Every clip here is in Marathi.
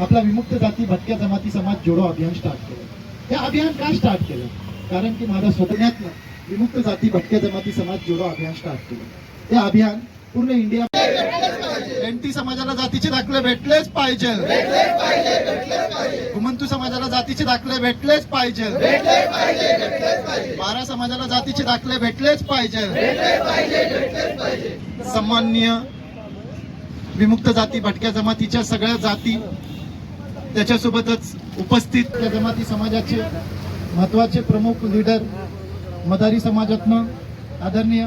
आपला विमुक्त जाती भटक्या जमाती समाज जोडो अभियान स्टार्ट केलं. हे अभियान का स्टार्ट केलं? कारण की माझ्या स्वतःतनं विमुक्त जाती भटक्या जमाती समाज जोडो अभियान स्टार्ट केलं. हे अभियान पूर्ण इंडिया एनटी समाजाला जातीचे दाखले भेटलेच पाहिजे. घुमंतू समाजाला जातीचे दाखले भेटलेच पाहिजे. बारा समाजाला जातीचे दाखले भेटलेच पाहिजे. सामान्य विमुक्त जाती भटक्या जमातीच्या सगळ्या जाती त्याच्यासोबतच उपस्थित त्या जमाती समाजाचे महत्त्वाचे प्रमुख लीडर मदारी समाजातनं आदरणीय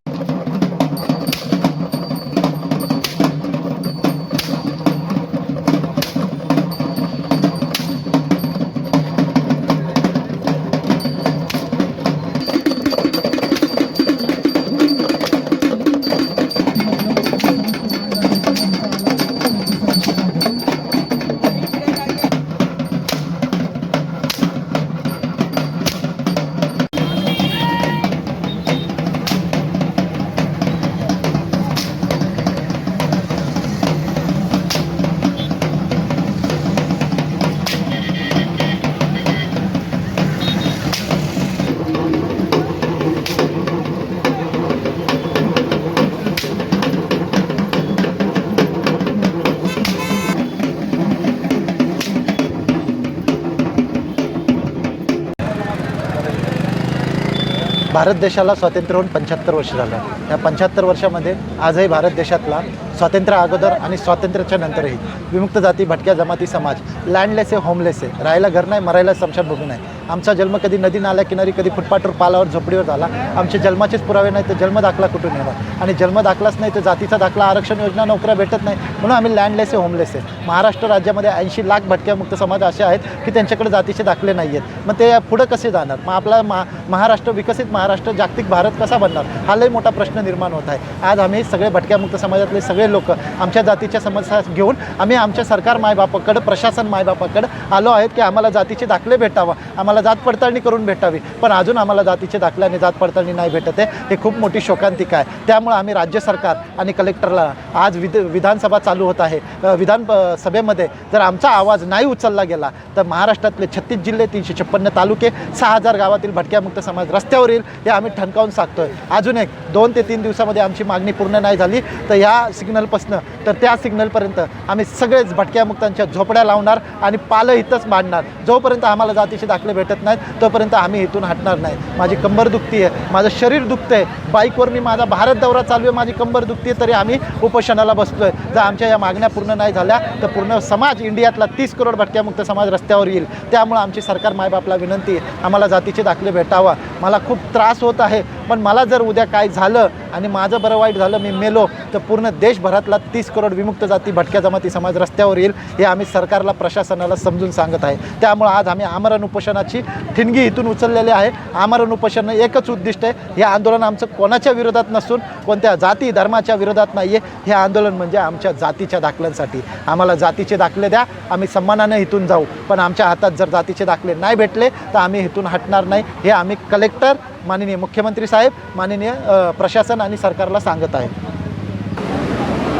भारत देशाला स्वातंत्र्य होऊन पंच्याहत्तर वर्ष झालं. या पंच्याहत्तर वर्षामध्ये आजही भारत देशातला स्वातंत्र्य अगोदर आणि स्वातंत्र्याच्या नंतरही. विमुक्त जाती भटक्या जमाती समाज. लँडलेस आहे होमलेस आहे. राहायला घर नाही मरायला स्मशानभूमी नाही. आमचा जन्म कधी नदी नाल्या किनारी कधी फुटपाटवर पालावर झोपडीवर झाला. आमचे जन्माचेच पुरावे नाही तर जन्म दाखला कुठून येणार? आणि जन्म दाखलाच नाही तर जातीचा दाखला आरक्षण योजना नोकऱ्या भेटत नाही. म्हणून आम्ही लँडलेस आहे होमलेस आहे. महाराष्ट्र राज्यामध्ये ऐंशी लाख भटक्या मुक्त समाज असे आहेत की त्यांच्याकडे जातीचे दाखले नाही आहेत. मग ते पुढं कसे जाणार? मग आपला महा महाराष्ट्र विकसित महाराष्ट्र जागतिक भारत कसा बनणार? हा लई मोठा प्रश्न निर्माण होत आहे. आज आम्ही सगळे भटक्या मुक्त समाजातले सगळे लोक आमच्या जातीच्या समस्या घेऊन आम्ही आमच्या सरकार मायबापाकडं प्रशासन मायबापाकडं आलो आहेत की आम्हाला जातीचे दाखले भेटावं. आम्हाला जात पडताळणी करून भेटावी. पण अजून आम्हाला जातीचे दाखले आणि जात पडताळणी नाही भेटत आहे. हे खूप मोठी शोकांतिका आहे. त्यामुळे आम्ही राज्य सरकार आणि कलेक्टरला आज विध विधानसभा चालू होत आहे. विधान सभेमध्ये जर आमचा आवाज नाही उचलला गेला तर महाराष्ट्रातले छत्तीस जिल्हे तीनशे छप्पन्न तालुके सहा हजार गावातील भटक्यामुक्त समाज रस्त्यावर येईल हे आम्ही ठणकावून सांगतोय. अजून एक दोन ते तीन दिवसामध्ये आमची मागणी पूर्ण नाही झाली तर या सिग्नलपासनं तर त्या सिग्नलपर्यंत आम्ही सगळेच भटक्यामुक्तांच्या झोपड्या लावणार आणि पालं इथंच मांडणार. जोपर्यंत आम्हाला जातीचे दाखले भेटत नाहीत तोपर्यंत आम्ही इथून हटणार नाही. माझी कंबर दुखती आहे माझं शरीर दुखतं आहे बाईकवर मी माझा भारत दौरा चालू आहे माझी कंबर दुखती आहे तरी आम्ही उपोषणाला बसलो आहे जर आमच्या या मागण्या पूर्ण नाही झाल्या तर पूर्ण समाज इंडियातला तीस करोड भटक्यामुक्त समाज रस्त्यावर येईल. त्यामुळे आमची सरकार मायबापला विनंती आहे. आम्हाला जातीचे दाखले भेटावा. मला खूप त्रास होत आहे. पण मला जर उद्या काय झालं आणि माझं बरं वाईट झालं मी मेलो तर पूर्ण देशभरातला तीस करोड विमुक्त जाती भटक्या जमाती समाज रस्त्यावर येईल हे आम्ही सरकारला प्रशासनाला समजून सांगत आहे. त्यामुळं आज आम्ही आमरण उपोषणाची ठिणगी इथून उचललेली आहे. आमरण उपोषण एकच उद्दिष्ट आहे. हे आंदोलन आमचं कोणाच्या विरोधात नसून कोणत्या जाती धर्माच्या विरोधात नाही आहे हे आंदोलन म्हणजे आमच्या जातीच्या दाखल्यांसाठी. आम्हाला जातीचे दाखले द्या आम्ही सन्मानाने इथून जाऊ. पण आमच्या हातात जर जातीचे दाखले नाही भेटले तर आम्ही इथून हटणार नाही. हे आम्ही कलेक्टर माननीय मुख्यमंत्री साहेब माननीय प्रशासन आणि सरकारला सांगत आहे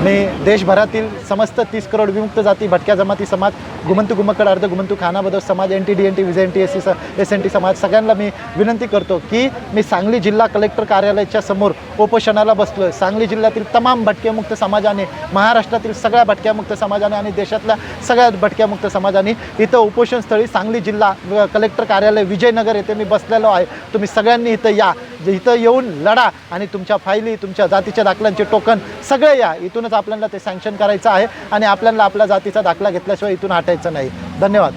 मी देशभरातील समस्त तीस करोड विमुक्त जाती भटक्या जमाती समाज गुमंतू गुमकड अर्ध गुमंतू खानाबदोस समाज N T D N T विजय N T S C S N T समाज सगळ्यांना मी विनंती करतो की मी सांगली जिल्हा कलेक्टर कार्यालयाच्या समोर उपोषणाला बसलो आहे सांगली जिल्ह्यातील तमाम भटक्यामुक्त समाजाने महाराष्ट्रातील सगळ्या भटक्यामुक्त समाजाने आणि देशातल्या सगळ्या भटक्यामुक्त समाजाने इथं उपोषणस्थळी सांगली जिल्हा कलेक्टर कार्यालय विजयनगर येथे मी बसलेलो आहे. तुम्ही सगळ्यांनी इथं या. इथं येऊन लढा आणि तुमच्या फायली तुमच्या जातीच्या दाखल्यांचे टोकन सगळे या. इथूनच आपल्याला ते सँक्शन करायचं आहे आणि आपल्याला आपल्या जातीचा दाखला घेतल्याशिवाय इथून हटायचं नाही. धन्यवाद.